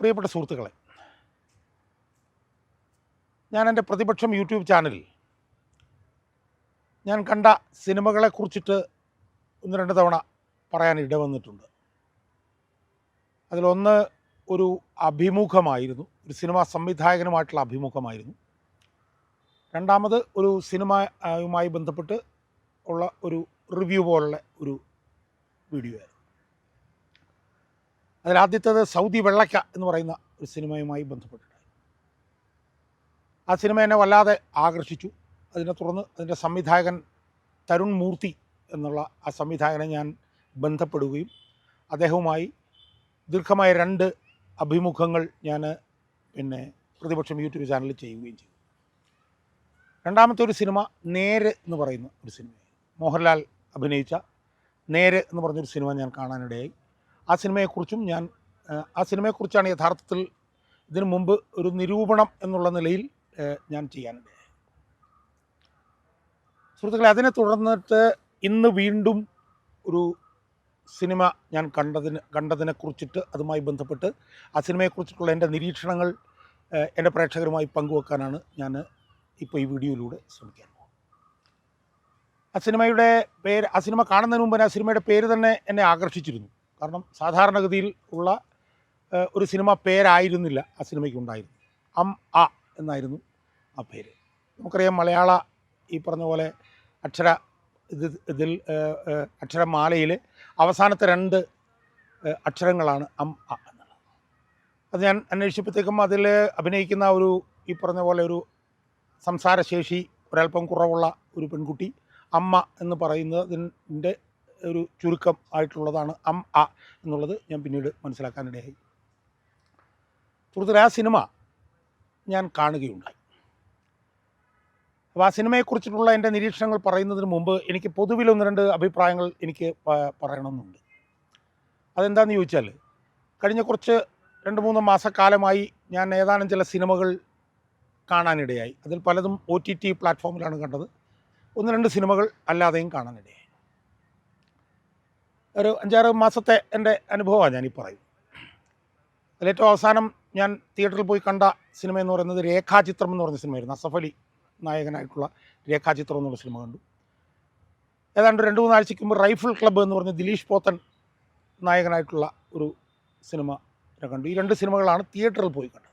പ്രിയപ്പെട്ട സുഹൃത്തുക്കളെ ഞാൻ എന്റെ പ്രതിപക്ഷം യൂട്യൂബ് ചാനലിൽ ഞാൻ കണ്ട സിനിമകളെക്കുറിച്ചിട്ട് ഒന്ന് രണ്ട് തവണ പറയാൻ ഇടവന്നിട്ടുണ്ട് അതിലൊന്ന് ഒരു അഭിമുഖമായിരുന്നു ഒരു സിനിമാ സംവിധായകനുമായിട്ടുള്ള അഭിമുഖമായിരുന്നു. രണ്ടാമത് ഒരു സിനിമയുമായി ബന്ധപ്പെട്ട് ഉള്ള ഒരു റിവ്യൂ പോലുള്ള ഒരു വീഡിയോ ആയിരുന്നു അതിലാദ്യത്തേത് സൗദി വെള്ളക്ക എന്ന് പറയുന്ന ഒരു സിനിമയുമായി ബന്ധപ്പെട്ടിട്ടുണ്ട്. ആ സിനിമ എന്നെ വല്ലാതെ ആകർഷിച്ചു. അതിനെ തുടർന്ന് അതിന്റെ സംവിധായകൻ തരുൺ മൂർത്തി എന്നുള്ള ആ സംവിധായകനെ ഞാൻ ബന്ധപ്പെടുകയും അദ്ദേഹവുമായി ദീർഘമായ രണ്ട് അഭിമുഖങ്ങൾ ഞാൻ പിന്നെ പ്രതിപക്ഷം യൂട്യൂബ് ചാനലിൽ ചെയ്യുകയും ചെയ്തു. രണ്ടാമത്തെ ഒരു സിനിമ നേര് എന്ന് പറയുന്ന ഒരു സിനിമയായി. മോഹൻലാൽ അഭിനയിച്ച നേര് എന്ന് പറഞ്ഞൊരു സിനിമ ഞാൻ കാണാനിടയായി. ആ സിനിമയെക്കുറിച്ചും ഞാൻ ആ സിനിമയെക്കുറിച്ചാണ് യഥാർത്ഥത്തിൽ ഇതിനു മുമ്പ് ഒരു നിരൂപണം എന്നുള്ള നിലയിൽ ഞാൻ ചെയ്യാനുണ്ട്. സുഹൃത്തുക്കളെ അതിനെ തുടർന്നിട്ട് ഇന്ന് വീണ്ടും ഒരു സിനിമ ഞാൻ കണ്ടതിന് കണ്ടതിനെ കുറിച്ചിട്ട് അതുമായി ബന്ധപ്പെട്ട് ആ സിനിമയെക്കുറിച്ചിട്ടുള്ള എന്റെ നിരീക്ഷണങ്ങൾ എന്റെ പ്രേക്ഷകരുമായി പങ്കുവെക്കാനാണ് ഞാൻ ഇപ്പോൾ ഈ വീഡിയോയിലൂടെ ശ്രമിക്കാൻ പോകുന്നത്. ആ സിനിമയുടെ പേര് ആ സിനിമ കാണുന്നതിന് മുമ്പ് ആ സിനിമയുടെ പേര് തന്നെ എന്നെ ആകർഷിച്ചിരുന്നു. കാരണം സാധാരണഗതിയിൽ ഉള്ള ഒരു സിനിമ പേരായിരുന്നില്ല ആ സിനിമയ്ക്ക് ഉണ്ടായിരുന്നു അം അ എന്നായിരുന്നു ആ പേര്. നമുക്കറിയാം മലയാള ഈ പറഞ്ഞ പോലെ അക്ഷര ഇത് ഇതിൽ അക്ഷരമാലയിൽ അവസാനത്തെ രണ്ട് അക്ഷരങ്ങളാണ് അം അ എന്നുള്ളത് അത് ഞാൻ അന്വേഷിച്ചപ്പോഴത്തേക്കും അതിൽ അഭിനയിക്കുന്ന ഒരു ഈ പറഞ്ഞ പോലെ ഒരു സംസാരശേഷി ഒരല്പം കുറവുള്ള ഒരു പെൺകുട്ടി അമ്മ എന്ന് പറയുന്നതിന്റെ ഒരു ചുരുക്കം ആയിട്ടുള്ളതാണ് അം അ എന്നുള്ളത് ഞാൻ പിന്നീട് മനസ്സിലാക്കാനിടയായി. സുഹൃത്തുക്കളെ ആ സിനിമ ഞാൻ കാണുകയുണ്ടായി. അപ്പോൾ ആ സിനിമയെക്കുറിച്ചിട്ടുള്ള എന്റെ നിരീക്ഷണങ്ങൾ പറയുന്നതിന് മുമ്പ് എനിക്ക് പൊതുവിൽ ഒന്ന് രണ്ട് അഭിപ്രായങ്ങൾ എനിക്ക് പറയണമെന്നുണ്ട്. അതെന്താണെന്ന് ചോദിച്ചാൽ കഴിഞ്ഞ കുറച്ച് രണ്ട് മൂന്ന് മാസക്കാലമായി ഞാൻ ഏതാനും ചില സിനിമകൾ കാണാനിടയായി. അതിൽ പലതും ഒ ടി ടി പ്ലാറ്റ്ഫോമിലാണ് കണ്ടത്. ഒന്ന് രണ്ട് സിനിമകൾ അല്ലാതെയും കാണാനിടയായി. ഒരു അഞ്ചാറ് മാസത്തെ എന്റെ അനുഭവമാണ് ഞാനീ പറയും അതിലേറ്റവും അവസാനം ഞാൻ തിയേറ്ററിൽ പോയി കണ്ട സിനിമ എന്ന് പറയുന്നത് രേഖാചിത്രം എന്ന് പറഞ്ഞ സിനിമയായിരുന്നു. അസഫ് അലി നായകനായിട്ടുള്ള രേഖാചിത്രം എന്നുള്ള സിനിമ കണ്ടു. ഏതാണ്ട് രണ്ട് മൂന്നാഴ്ചയ്ക്ക് മുമ്പ് റൈഫിൾ ക്ലബ്ബ് എന്ന് പറഞ്ഞ ദിലീഷ് പോത്തൻ നായകനായിട്ടുള്ള ഒരു സിനിമ കണ്ടു. ഈ രണ്ട് സിനിമകളാണ് തിയേറ്ററിൽ പോയി കണ്ടത്.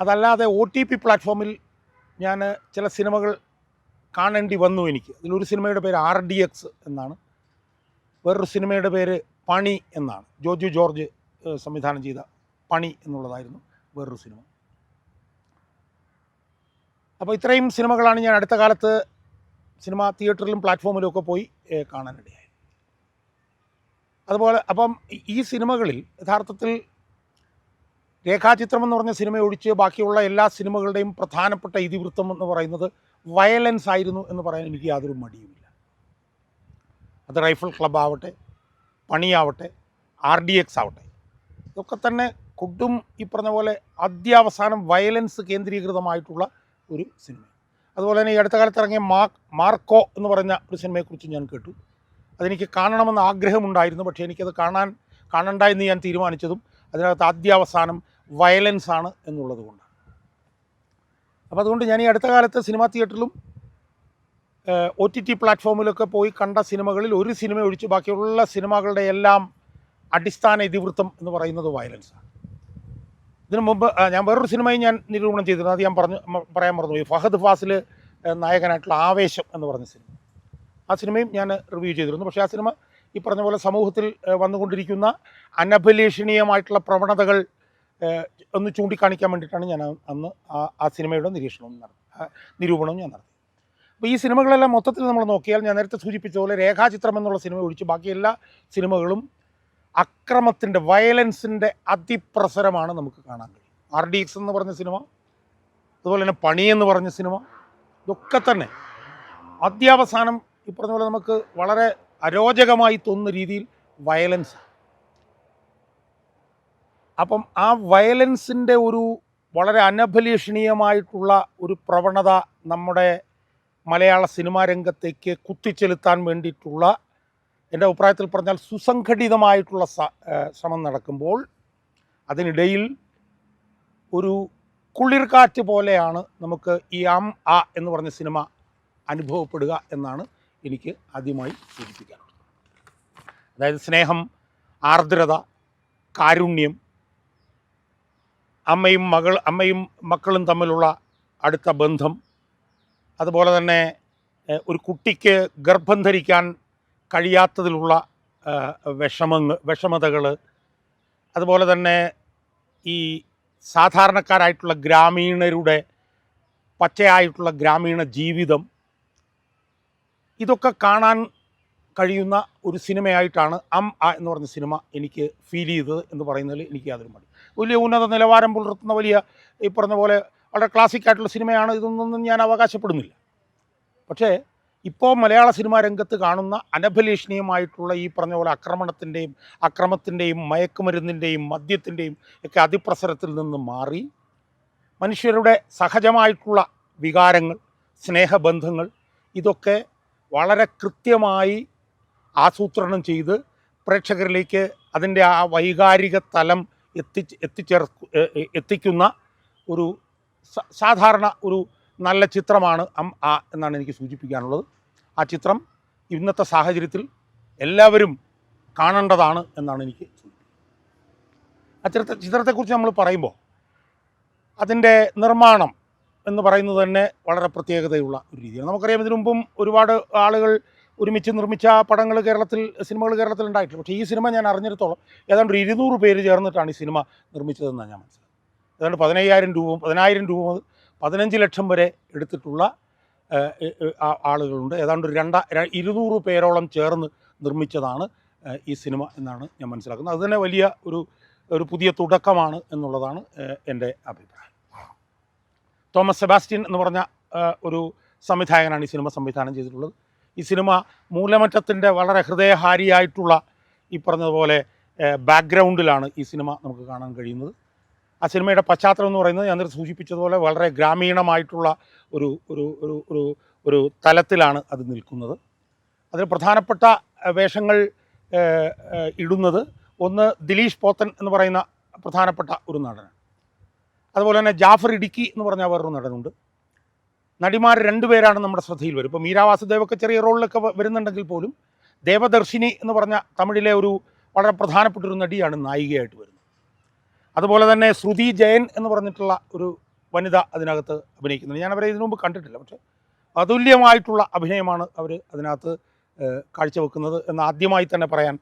അതല്ലാതെ ഒ ടി പി പ്ലാറ്റ്ഫോമിൽ ഞാൻ ചില സിനിമകൾ കാണേണ്ടി വന്നു എനിക്ക്. അതിലൊരു സിനിമയുടെ പേര് ആർ ഡി എക്സ് എന്നാണ്. വേറൊരു സിനിമയുടെ പേര് പണി എന്നാണ്. ജോജു ജോർജ് സംവിധാനം ചെയ്ത പണി എന്നുള്ളതായിരുന്നു വേറൊരു സിനിമ. അപ്പോൾ ഇത്രയും സിനിമകളാണ് ഞാൻ അടുത്ത കാലത്ത് സിനിമ തിയേറ്ററിലും പ്ലാറ്റ്ഫോമിലും ഒക്കെ പോയി കാണാനിടയായി അതുപോലെ അപ്പം ഈ- ഈ സിനിമകളിൽ യഥാർത്ഥത്തിൽ രേഖാചിത്രം എന്ന് പറഞ്ഞ സിനിമ ഒഴിച്ച് ബാക്കിയുള്ള എല്ലാ സിനിമകളുടെയും പ്രധാനപ്പെട്ട ഇതിവൃത്തം എന്ന് പറയുന്നത് വയലൻസ് ആയിരുന്നു എന്ന് പറയാൻ എനിക്ക് യാതൊരു മടിയുമില്ല. അത് റൈഫിൾ ക്ലബ് ആവട്ടെ പണിയാവട്ടെ ആർ ഡി എക്സ് ആവട്ടെ. ഇതൊക്കെ തന്നെ കുഡും ഈ പറഞ്ഞ പോലെ അത്യാവസാനം വയലൻസ് കേന്ദ്രീകൃതമായിട്ടുള്ള ഒരു സിനിമ അതുപോലെ തന്നെ ഈ അടുത്ത കാലത്ത് ഇറങ്ങിയ മാ മാർക്കോ എന്ന് പറഞ്ഞ ഒരു സിനിമയെക്കുറിച്ച് ഞാൻ കേട്ടു. അതെനിക്ക് കാണണമെന്ന് ആഗ്രഹമുണ്ടായിരുന്നു പക്ഷേ എനിക്കത് കാണാൻ കാണണ്ട എന്ന് ഞാൻ തീരുമാനിച്ചതും അതിനകത്ത് ആദ്യാവസാനം വയലൻസ് ആണ് എന്നുള്ളത് കൊണ്ടാണ്. അപ്പോൾ അതുകൊണ്ട് ഞാൻ ഈ അടുത്ത കാലത്ത് സിനിമാ തിയേറ്ററിലും ഒ ടി ടി പ്ലാറ്റ്ഫോമിലൊക്കെ പോയി കണ്ട സിനിമകളിൽ ഒരു സിനിമ ഒഴിച്ച് ബാക്കിയുള്ള സിനിമകളുടെ എല്ലാം അടിസ്ഥാന ഇതിവൃത്തം എന്ന് പറയുന്നത് വയലൻസാണ് ഇതിനു മുമ്പ് ഞാൻ വേറൊരു സിനിമയും ഞാൻ നിരൂപണം ചെയ്തിരുന്നു. അത് ഞാൻ പറഞ്ഞു പറയാൻ മറന്നുപോയി. ഫഹദ് ഫാസിൽ നായകനായിട്ടുള്ള ആവേശം എന്ന് പറഞ്ഞ സിനിമ. ആ സിനിമയും ഞാൻ റിവ്യൂ ചെയ്തിരുന്നു. പക്ഷേ ആ സിനിമ ഈ പറഞ്ഞ പോലെ സമൂഹത്തിൽ വന്നുകൊണ്ടിരിക്കുന്ന അനഭിലേഷണീയമായിട്ടുള്ള പ്രവണതകൾ ഒന്ന് ചൂണ്ടിക്കാണിക്കാൻ വേണ്ടിയിട്ടാണ് ഞാൻ അന്ന് ആ സിനിമയുടെ നിരീക്ഷണവും നടത്തി നിരൂപണവും ഞാൻ നടത്തി അപ്പോൾ ഈ സിനിമകളെല്ലാം മൊത്തത്തിൽ നമ്മൾ നോക്കിയാൽ ഞാൻ നേരത്തെ സൂചിപ്പിച്ച പോലെ രേഖാചിത്രം എന്നുള്ള സിനിമ ഒഴിച്ച് ബാക്കി എല്ലാ സിനിമകളും അക്രമത്തിന്റെ വയലൻസിന്റെ അതിപ്രസരമാണ് നമുക്ക് കാണാൻ കഴിയും ആർ ഡി എക്സ് എന്ന് പറഞ്ഞ സിനിമ അതുപോലെ തന്നെ പണി എന്ന് പറഞ്ഞ സിനിമ ഇതൊക്കെ തന്നെ. അത്യാവസാനം ഈ പറഞ്ഞ പോലെ നമുക്ക് വളരെ അരോചകമായി തോന്നുന്ന രീതിയിൽ വയലൻസ് അപ്പം ആ വയലൻസിന്റെ ഒരു വളരെ അനഭലീഷണീയമായിട്ടുള്ള ഒരു പ്രവണത നമ്മുടെ മലയാള സിനിമാ രംഗത്തേക്ക് കുത്തിച്ചെലുത്താൻ വേണ്ടിയിട്ടുള്ള എന്റെ അഭിപ്രായത്തിൽ പറഞ്ഞാൽ സുസംഘടിതമായിട്ടുള്ള ശ്രമം നടക്കുമ്പോൾ അതിനിടയിൽ ഒരു കുളിർകാറ്റ് പോലെയാണ് നമുക്ക് ഈ ആം ആ എന്ന് പറഞ്ഞ സിനിമ അനുഭവപ്പെടുക എന്നാണ് എനിക്ക് ആദ്യമായി സൂചിപ്പിക്കാനുള്ളത്. അതായത് സ്നേഹം ആർദ്രത കാരുണ്യം അമ്മയും മകൾ അമ്മയും മക്കളും തമ്മിലുള്ള അടുത്ത ബന്ധം അതുപോലെ തന്നെ ഒരു കുട്ടിക്ക് ഗർഭം ധരിക്കാൻ കഴിയാത്തതിലുള്ള വിഷമങ്ങൾ വിഷമതകൾ അതുപോലെ തന്നെ ഈ സാധാരണക്കാരായിട്ടുള്ള ഗ്രാമീണരുടെ പച്ചയായിട്ടുള്ള ഗ്രാമീണ ജീവിതം. ഇതൊക്കെ കാണാൻ കഴിയുന്ന ഒരു സിനിമയായിട്ടാണ് അം ആ എന്ന് പറഞ്ഞ സിനിമ എനിക്ക് ഫീൽ ചെയ്തത് എന്ന് പറയുന്നതിൽ എനിക്ക് യാതൊരു മടി. വലിയ ഉന്നത നിലവാരം പുലർത്തുന്ന വലിയ ഈ പറഞ്ഞ പോലെ വളരെ ക്ലാസിക് ആയിട്ടുള്ള സിനിമയാണ് ഇതൊന്നും ഞാൻ അവകാശപ്പെടുന്നില്ല. പക്ഷേ ഇപ്പോൾ മലയാള സിനിമാ രംഗത്ത് കാണുന്ന അനഭലീഷണീയമായിട്ടുള്ള ഈ പറഞ്ഞ പോലെ ആക്രമണത്തിന്റെയും അക്രമത്തിന്റെയും മയക്കുമരുന്നിന്റെയും മദ്യത്തിന്റെയും ഒക്കെ അതിപ്രസരത്തിൽ നിന്ന് മാറി മനുഷ്യരുടെ സഹജമായിട്ടുള്ള വികാരങ്ങൾ സ്നേഹബന്ധങ്ങൾ ഇതൊക്കെ വളരെ കൃത്യമായി ആസൂത്രണം ചെയ്ത് പ്രേക്ഷകരിലേക്ക് അതിന്റെ ആ വൈകാരിക തലം എത്തി എത്തിച്ചേർ എത്തിക്കുന്ന ഒരു സാധാരണ ഒരു നല്ല ചിത്രമാണ് അം ആ എന്നാണ് എനിക്ക് സൂചിപ്പിക്കാനുള്ളത്. ആ ചിത്രം ഇന്നത്തെ സാഹചര്യത്തിൽ എല്ലാവരും കാണേണ്ടതാണ് എന്നാണ് എനിക്ക് ആ ചിത്രത്തെ ചിത്രത്തെക്കുറിച്ച് നമ്മൾ പറയുമ്പോൾ അതിന്റെ നിർമ്മാണം എന്ന് പറയുന്നത് തന്നെ വളരെ പ്രത്യേകതയുള്ള ഒരു രീതിയാണ്. നമുക്കറിയാം ഇതിനു മുമ്പും ഒരുപാട് ആളുകൾ ഒരുമിച്ച് നിർമ്മിച്ച പടങ്ങൾ കേരളത്തിൽ സിനിമകൾ കേരളത്തിൽ ഉണ്ടായിട്ടുണ്ട് പക്ഷേ ഈ സിനിമ ഞാൻ അറിഞ്ഞിടത്തോളം ഏതാണ്ട് ഒരു ഇരുന്നൂറ് പേര് ചേർന്നിട്ടാണ് ഈ സിനിമ നിർമ്മിച്ചതെന്നാണ് ഞാൻ മനസ്സിലാക്കുന്നത്. ഏതാണ്ട് പതിനയ്യായിരം രൂപ പതിനായിരം രൂപ മുതൽ പതിനഞ്ച് ലക്ഷം വരെ എടുത്തിട്ടുള്ള ആളുകളുണ്ട്. ഏതാണ്ട് ഒരു രണ്ടാ ഇരുന്നൂറ് പേരോളം ചേർന്ന് നിർമ്മിച്ചതാണ് ഈ സിനിമ എന്നാണ് ഞാൻ മനസ്സിലാക്കുന്നത്. അത് തന്നെ വലിയ ഒരു ഒരു പുതിയ തുടക്കമാണ് എന്നുള്ളതാണ് എന്റെ അഭിപ്രായം. തോമസ് സെബാസ്റ്റ്യൻ എന്ന് പറഞ്ഞ ഒരു സംവിധായകനാണ് ഈ സിനിമ സംവിധാനം ചെയ്തിട്ടുള്ളത്. ഈ സിനിമ മൂലമറ്റത്തിന്റെ വളരെ ഹൃദയഹാരിയായിട്ടുള്ള ഈ പറഞ്ഞതുപോലെ ബാക്ക്ഗ്രൗണ്ടിലാണ് ഈ സിനിമ നമുക്ക് കാണാൻ കഴിയുന്നത്. ആ സിനിമയുടെ പശ്ചാത്തലം എന്ന് പറയുന്നത് ഞാൻ സൂചിപ്പിച്ചതുപോലെ വളരെ ഗ്രാമീണമായിട്ടുള്ള ഒരു ഒരു ഒരു ഒരു ഒരു തലത്തിലാണ് അത് നിൽക്കുന്നത്. അതിൽ പ്രധാനപ്പെട്ട വേഷങ്ങൾ ഇടുന്നത് ഒന്ന് ദിലീഷ് പോത്തൻ എന്ന് പറയുന്ന പ്രധാനപ്പെട്ട ഒരു നടനാണ് അതുപോലെ തന്നെ ജാഫർ ഇടുക്കി എന്ന് പറഞ്ഞ വേറൊരു നടനുണ്ട്. നടിമാർ രണ്ടുപേരാണ് നമ്മുടെ ശ്രദ്ധയിൽ വരും. ഇപ്പോൾ മീരാ വാസുദേവൊക്കെ ചെറിയ റോളിലൊക്കെ വരുന്നുണ്ടെങ്കിൽ പോലും ദേവദർശിനി എന്ന് പറഞ്ഞ തമിഴിലെ ഒരു വളരെ പ്രധാനപ്പെട്ട ഒരു നടിയാണ് നായികയായിട്ട് വരുന്നത്. അതുപോലെ തന്നെ ശ്രുതി ജയൻ എന്ന് പറഞ്ഞിട്ടുള്ള ഒരു വനിത അതിനകത്ത് അഭിനയിക്കുന്നത് ഞാൻ അവരെ ഇതിനു മുമ്പ് കണ്ടിട്ടില്ല പക്ഷേ അതുല്യമായിട്ടുള്ള അഭിനയമാണ് അവർ അതിനകത്ത് കാഴ്ചവെക്കുന്നത് എന്ന് ആദ്യമായി തന്നെ പറയാൻ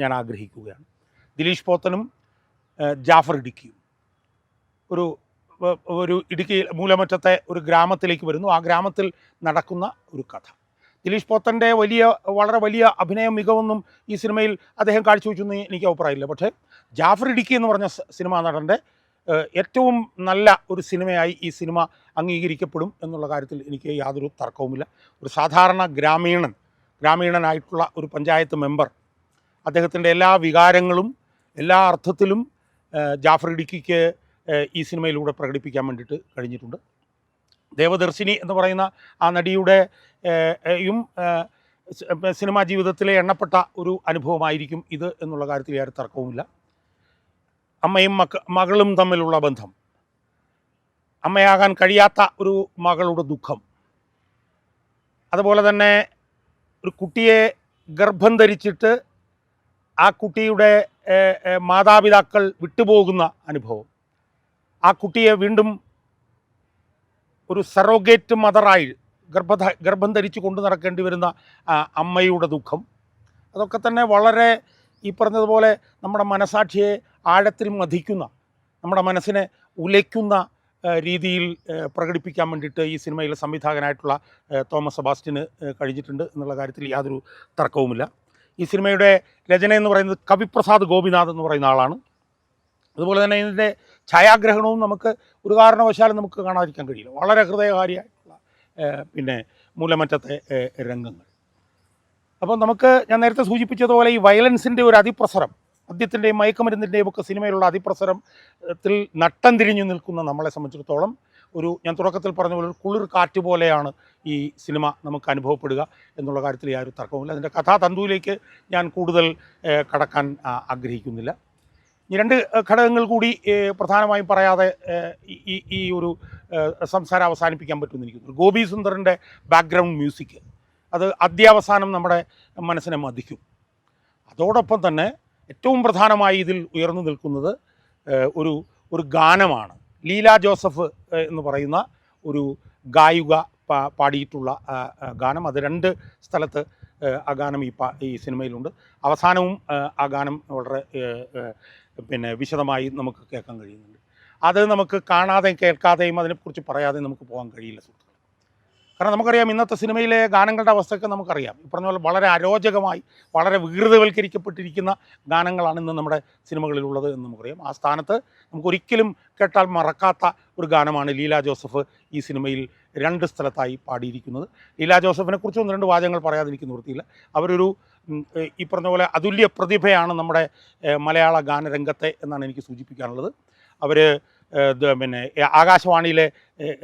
ഞാൻ ആഗ്രഹിക്കുകയാണ്. ദിലീഷ് പോത്തനും ജാഫർ ഇടുക്കിയും. ഒരു ഒരു ഇടുക്കി മൂലമറ്റത്തെ ഒരു ഗ്രാമത്തിലേക്ക് വരുന്നു. ആ ഗ്രാമത്തിൽ നടക്കുന്ന ഒരു കഥ. ദിലീഷ് പോത്തന്റെ വലിയ വളരെ വലിയ അഭിനയ മികവൊന്നും ഈ സിനിമയിൽ അദ്ദേഹം കാഴ്ചവെച്ചെന്ന് എനിക്ക് അഭിപ്രായമില്ല. പക്ഷേ ജാഫർ ഇടുക്കി എന്ന് പറഞ്ഞ സിനിമാ നടന്റെ ഏറ്റവും നല്ല ഒരു സിനിമയായി ഈ സിനിമ അംഗീകരിക്കപ്പെടും എന്നുള്ള കാര്യത്തിൽ എനിക്ക് യാതൊരു തർക്കവുമില്ല. ഒരു സാധാരണ ഗ്രാമീണൻ ഗ്രാമീണനായിട്ടുള്ള ഒരു പഞ്ചായത്ത് മെമ്പർ അദ്ദേഹത്തിന്റെ എല്ലാ വികാരങ്ങളും എല്ലാ അർത്ഥത്തിലും ജാഫർ ഇടുക്കിക്ക് ഈ സിനിമയിലൂടെ പ്രകടിപ്പിക്കാൻ വേണ്ടിയിട്ട് കഴിഞ്ഞിട്ടുണ്ട്. ദേവദർശിനി എന്ന് പറയുന്ന ആ നടിയുടെ യും സിനിമാ ജീവിതത്തിലെ എണ്ണപ്പെട്ട ഒരു അനുഭവമായിരിക്കും ഇത് എന്നുള്ള കാര്യത്തിൽ യാതൊരു തർക്കവുമില്ല. അമ്മയും മക്ക മകളും തമ്മിലുള്ള ബന്ധം. അമ്മയാകാൻ കഴിയാത്ത ഒരു മകളുടെ ദുഃഖം. അതുപോലെ തന്നെ ഒരു കുട്ടിയെ ഗർഭം ധരിച്ചിട്ട് ആ കുട്ടിയുടെ മാതാപിതാക്കൾ വിട്ടുപോകുന്ന അനുഭവം. ആ കുട്ടിയെ വീണ്ടും ഒരു സറോഗേറ്റ് മദറായി ഗർഭധ ഗർഭം ധരിച്ച് കൊണ്ടു നടക്കേണ്ടി വരുന്ന അമ്മയുടെ ദുഃഖം. അതൊക്കെ തന്നെ വളരെ ഈ പറഞ്ഞതുപോലെ നമ്മുടെ മനസാക്ഷിയെ ആഴത്തിൽ മതിക്കുന്ന നമ്മുടെ മനസ്സിനെ ഉലയ്ക്കുന്ന രീതിയിൽ പ്രകടിപ്പിക്കാൻ വേണ്ടിയിട്ട് ഈ സിനിമയിലെ സംവിധായകനായിട്ടുള്ള തോമസ് സബാസ്റ്റിന് കഴിഞ്ഞിട്ടുണ്ട് എന്നുള്ള കാര്യത്തിൽ യാതൊരു തർക്കവുമില്ല. ഈ സിനിമയുടെ രചന എന്ന് പറയുന്നത് കവിപ്രസാദ് ഗോപിനാഥ് എന്ന് പറയുന്ന ആളാണ്. അതുപോലെ തന്നെ ഇതിന്റെ ഛായാഗ്രഹണവും നമുക്ക് ഒരു കാരണവശാലും നമുക്ക് കാണാതിരിക്കാൻ കഴിയില്ല. വളരെ ഹൃദയകാരിയായിട്ടുള്ള പിന്നെ മൂലമറ്റത്തെ രംഗങ്ങൾ. അപ്പോൾ നമുക്ക് ഞാൻ നേരത്തെ സൂചിപ്പിച്ചതുപോലെ ഈ വയലൻസിന്റെ ഒരു അതിപ്രസരം മദ്യത്തിന്റെയും മയക്കുമരുന്നിന്റെയും ഒക്കെ സിനിമയിലുള്ള അതിപ്രസരത്തിൽ നട്ടം തിരിഞ്ഞു നിൽക്കുന്ന നമ്മളെ സംബന്ധിച്ചിടത്തോളം ഒരു ഞാൻ തുടക്കത്തിൽ പറഞ്ഞ പോലെ ഒരു കുളിർ കാറ്റ് പോലെയാണ് ഈ സിനിമ നമുക്ക് അനുഭവപ്പെടുക എന്നുള്ള കാര്യത്തിൽ യാതൊരു തർക്കവുമില്ല. അതിന്റെ കഥാതന്തുവിലേക്ക് ഞാൻ കൂടുതൽ കടക്കാൻ ആഗ്രഹിക്കുന്നില്ല. രണ്ട് ഘടകങ്ങൾ കൂടി പ്രധാനമായും പറയാതെ ഈ- ഈ ഒരു സംസാരം അവസാനിപ്പിക്കാൻ പറ്റുമെന്ന് എനിക്ക് ഗോപി സുന്ദറിന്റെ ബാക്ക്ഗ്രൗണ്ട് മ്യൂസിക് അത് അദ്യാവസാനം നമ്മുടെ മനസ്സിനെ മതിക്കും. അതോടൊപ്പം തന്നെ ഏറ്റവും പ്രധാനമായി ഇതിൽ ഉയർന്നു നിൽക്കുന്നത് ഒരു ഒരു ഗാനമാണ്. ലീല ജോസഫ് എന്ന് പറയുന്ന ഒരു ഗായിക പാടിയിട്ടുള്ള ഗാനം. അത് രണ്ട് സ്ഥലത്ത് ആ ഗാനം ഈ പാ ഈ സിനിമയിലുണ്ട്. അവസാനവും ആ ഗാനം വളരെ പിന്നെ വിശദമായി നമുക്ക് കേൾക്കാൻ കഴിയുന്നുണ്ട്. അത് നമുക്ക് കാണാതെയും കേൾക്കാതെയും അതിനെക്കുറിച്ച് പറയാതെയും നമുക്ക് പോകാൻ കഴിയില്ല സുഹൃത്തുക്കളെ. കാരണം നമുക്കറിയാം ഇന്നത്തെ സിനിമയിലെ ഗാനങ്ങളുടെ അവസ്ഥയൊക്കെ നമുക്കറിയാം. ഈ പറഞ്ഞ പോലെ വളരെ അരോചകമായി വളരെ വികൃതവൽക്കരിക്കപ്പെട്ടിരിക്കുന്ന ഗാനങ്ങളാണ് ഇന്ന് നമ്മുടെ സിനിമകളിലുള്ളത് എന്ന് നമുക്കറിയാം. ആ സ്ഥാനത്ത് നമുക്കൊരിക്കലും കേട്ടാൽ മറക്കാത്ത ഒരു ഗാനമാണ് ലീല ജോസഫ് ഈ സിനിമയിൽ രണ്ട് സ്ഥലത്തായി പാടിയിരിക്കുന്നത്. ലീല ജോസഫിനെ കുറിച്ച് ഒന്ന് രണ്ട് വാചകങ്ങൾ പറയാതെ എനിക്ക് നിവൃത്തിയില്ല അവരൊരു ഈ പറഞ്ഞ പോലെ അതുല്യ പ്രതിഭയാണ് നമ്മുടെ മലയാള ഗാനരംഗത്തെ എന്നാണ് എനിക്ക് സൂചിപ്പിക്കാനുള്ളത്. അവർ പിന്നെ ആകാശവാണിയിലെ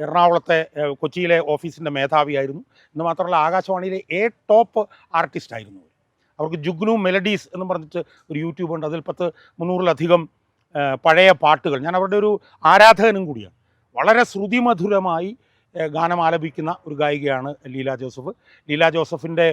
എറണാകുളത്തെ കൊച്ചിയിലെ ഓഫീസിന്റെ മേധാവിയായിരുന്നു. എന്ന് മാത്രമല്ല ആകാശവാണിയിലെ എ ടോപ്പ് ആർട്ടിസ്റ്റ് ആയിരുന്നു അവർക്ക് ജുഗ്നു മെലഡീസ് എന്ന് പറഞ്ഞിട്ട് ഒരു യൂട്യൂബ് ഉണ്ട്. അതിൽ പത്ത് മുന്നൂറിലധികം പഴയ പാട്ടുകൾ. ഞാൻ അവരുടെ ഒരു ആരാധകനും കൂടിയാണ്. വളരെ ശ്രുതിമധുരമായി ഗാനം ആലപിക്കുന്ന ഒരു ഗായികയാണ് ലീല ജോസഫ്. ലീല ജോസഫിന്റെ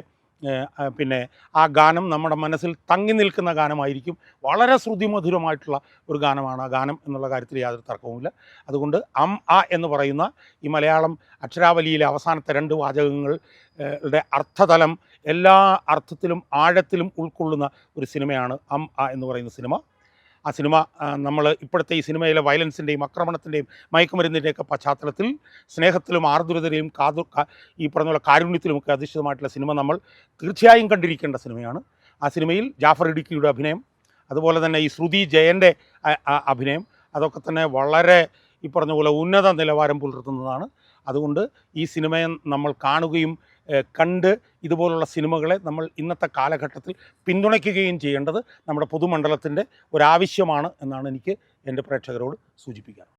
പിന്നെ ആ ഗാനം നമ്മുടെ മനസ്സിൽ തങ്ങി നിൽക്കുന്ന ഗാനമായിരിക്കും. വളരെ ശ്രുതിമധുരമായിട്ടുള്ള ഒരു ഗാനമാണ് ആ ഗാനം എന്നുള്ള കാര്യത്തിൽ യാതൊരു തർക്കവുമില്ല. അതുകൊണ്ട് അം ആ എന്ന് പറയുന്ന ഈ മലയാളം അക്ഷരാവലിയിലെ അവസാനത്തെ രണ്ട് വാചകങ്ങളുടെ അർത്ഥതലം എല്ലാ അർത്ഥത്തിലും ആഴത്തിലും ഉൾക്കൊള്ളുന്ന ഒരു സിനിമയാണ് അം ആ എന്ന് പറയുന്ന സിനിമ. ആ സിനിമ നമ്മൾ ഇപ്പോഴത്തെ ഈ സിനിമയിലെ വയലൻസിന്റെയും ആക്രമണത്തിന്റെയും മയക്കുമരുന്നിന്റെയൊക്കെ പശ്ചാത്തലത്തിൽ സ്നേഹത്തിലും ആർദ്രതയിലും കാതു ഈ പറഞ്ഞ പോലെ കാരുണ്യത്തിലുമൊക്കെ അധിഷ്ഠിതമായിട്ടുള്ള സിനിമ നമ്മൾ തീർച്ചയായും കണ്ടിരിക്കേണ്ട സിനിമയാണ്. ആ സിനിമയിൽ ജാഫർ ഇടുക്കിയുടെ അഭിനയം അതുപോലെ തന്നെ ഈ ശ്രുതി ജയന്റെ അഭിനയം അതൊക്കെ തന്നെ വളരെ ഈ പറഞ്ഞ പോലെ ഉന്നത നിലവാരം പുലർത്തുന്നതാണ്. അതുകൊണ്ട് ഈ സിനിമയെ നമ്മൾ കാണുകയും കണ്ട് ഇതുപോലുള്ള സിനിമകളെ നമ്മൾ ഇന്നത്തെ കാലഘട്ടത്തിൽ പിന്തുണയ്ക്കുകയും ചെയ്യേണ്ടത് നമ്മുടെ പൊതുമണ്ഡലത്തിന്റെ ഒരാവശ്യമാണ് എന്നാണ് എനിക്ക് എന്റെ പ്രേക്ഷകരോട് സൂചിപ്പിക്കാറ്